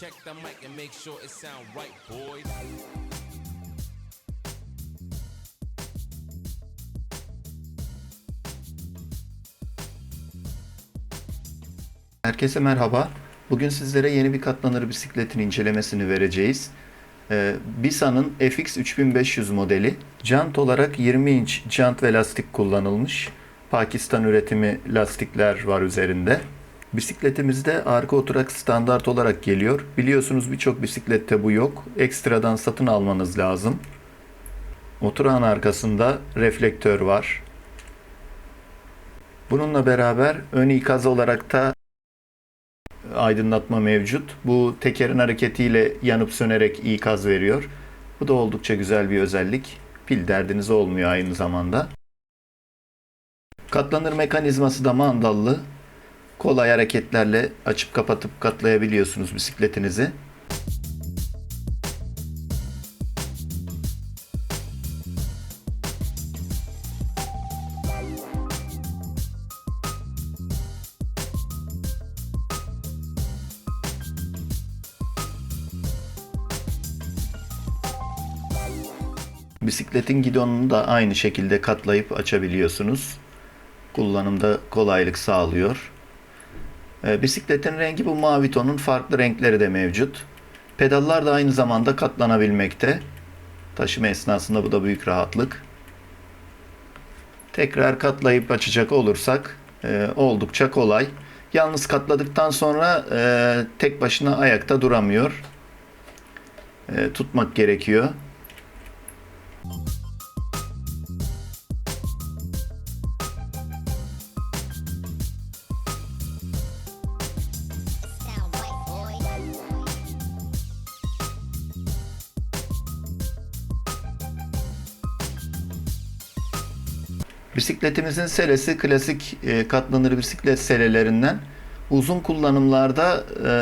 Check the mic and make sure it sound right, boys. Herkese merhaba. Bugün sizlere yeni bir katlanır bisikletin incelemesini vereceğiz. Ee, Bisa'nın FX 3500 modeli. Jant olarak 20 inç jant ve lastik kullanılmış. Pakistan üretimi lastikler var üzerinde. Bisikletimizde arka oturak standart olarak geliyor. Biliyorsunuz birçok bisiklette bu yok. Ekstradan satın almanız lazım. Oturağın arkasında reflektör var. Bununla beraber ön ikaz olarak da aydınlatma mevcut. Bu tekerin hareketiyle yanıp sönerek ikaz veriyor. Bu da oldukça güzel bir özellik. Pil derdiniz olmuyor aynı zamanda. Katlanır mekanizması da mandallı. Kolay hareketlerle açıp kapatıp katlayabiliyorsunuz bisikletinizi. Bisikletin gidonunu da aynı şekilde katlayıp açabiliyorsunuz. Kullanımda kolaylık sağlıyor. Ee, Bisikletin rengi bu mavi tonun farklı renkleri de mevcut. Pedallar da aynı zamanda katlanabilmekte. Taşıma esnasında bu da büyük rahatlık. Tekrar katlayıp açacak olursak e, oldukça kolay. Yalnız katladıktan sonra e, tek başına ayakta duramıyor. E, tutmak gerekiyor. Bisikletimizin selesi klasik e, katlanır bisiklet selelerinden. Uzun kullanımlarda e,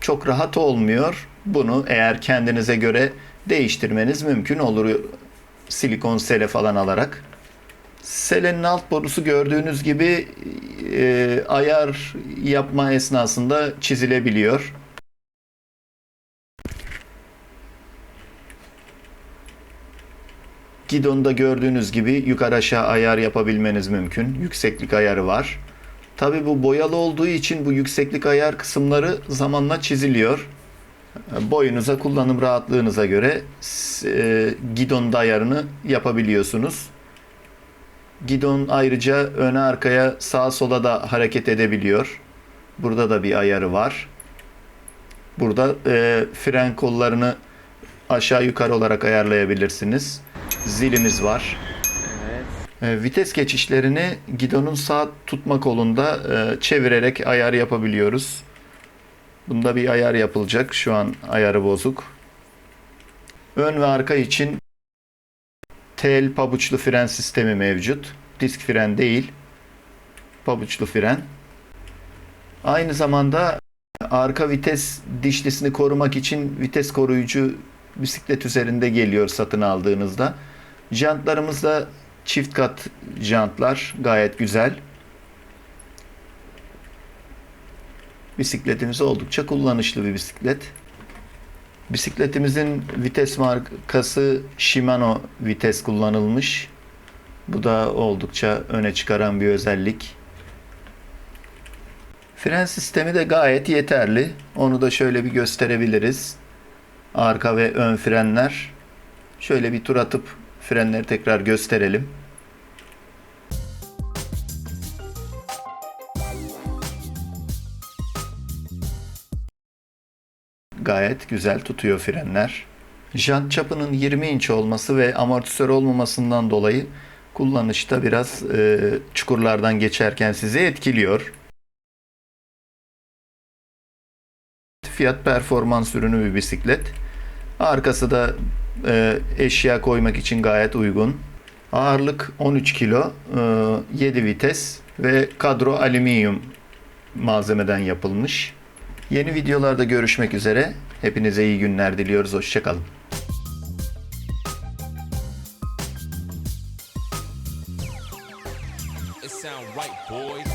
çok rahat olmuyor. Bunu eğer kendinize göre değiştirmeniz mümkün olur silikon sele falan alarak. Selenin alt borusu gördüğünüz gibi e, ayar yapma esnasında çizilebiliyor. Gidonda gördüğünüz gibi yukarı aşağı ayar yapabilmeniz mümkün. Yükseklik ayarı var. Tabi bu boyalı olduğu için bu yükseklik ayar kısımları zamanla çiziliyor. Boyunuza, kullanım rahatlığınıza göre e, gidonda ayarını yapabiliyorsunuz. Gidon ayrıca öne arkaya sağa sola da hareket edebiliyor. Burada da bir ayarı var. Burada e, fren kollarını aşağı yukarı olarak ayarlayabilirsiniz. Zilimiz var. E, vites geçişlerini gidonun sağ tutma kolunda e, çevirerek ayar yapabiliyoruz. Bunda bir ayar yapılacak. Şu an ayarı bozuk. Ön ve arka için tel pabuçlu fren sistemi mevcut. Disk fren değil. Pabuçlu fren. Aynı zamanda arka vites dişlisini korumak için vites koruyucu bisiklet üzerinde geliyor satın aldığınızda. Jantlarımız da çift kat jantlar gayet güzel. Bisikletimiz oldukça kullanışlı bir bisiklet. Bisikletimizin vites markası Shimano vites kullanılmış. Bu da oldukça öne çıkaran bir özellik. Fren sistemi de gayet yeterli. Onu da şöyle bir gösterebiliriz. Arka ve ön frenler. Şöyle bir tur atıp frenleri tekrar gösterelim. Gayet güzel tutuyor frenler. Jant çapının 20 inç olması ve amortisör olmamasından dolayı kullanışta biraz e, çukurlardan geçerken sizi etkiliyor. Fiyat performans ürünü bir bisiklet. Arkası da e, eşya koymak için gayet uygun. Ağırlık 13 kilo, e, 7 vites ve kadro alüminyum malzemeden yapılmış. Yeni videolarda görüşmek üzere. Hepinize iyi günler diliyoruz. Hoşçakalın. sound right, boys.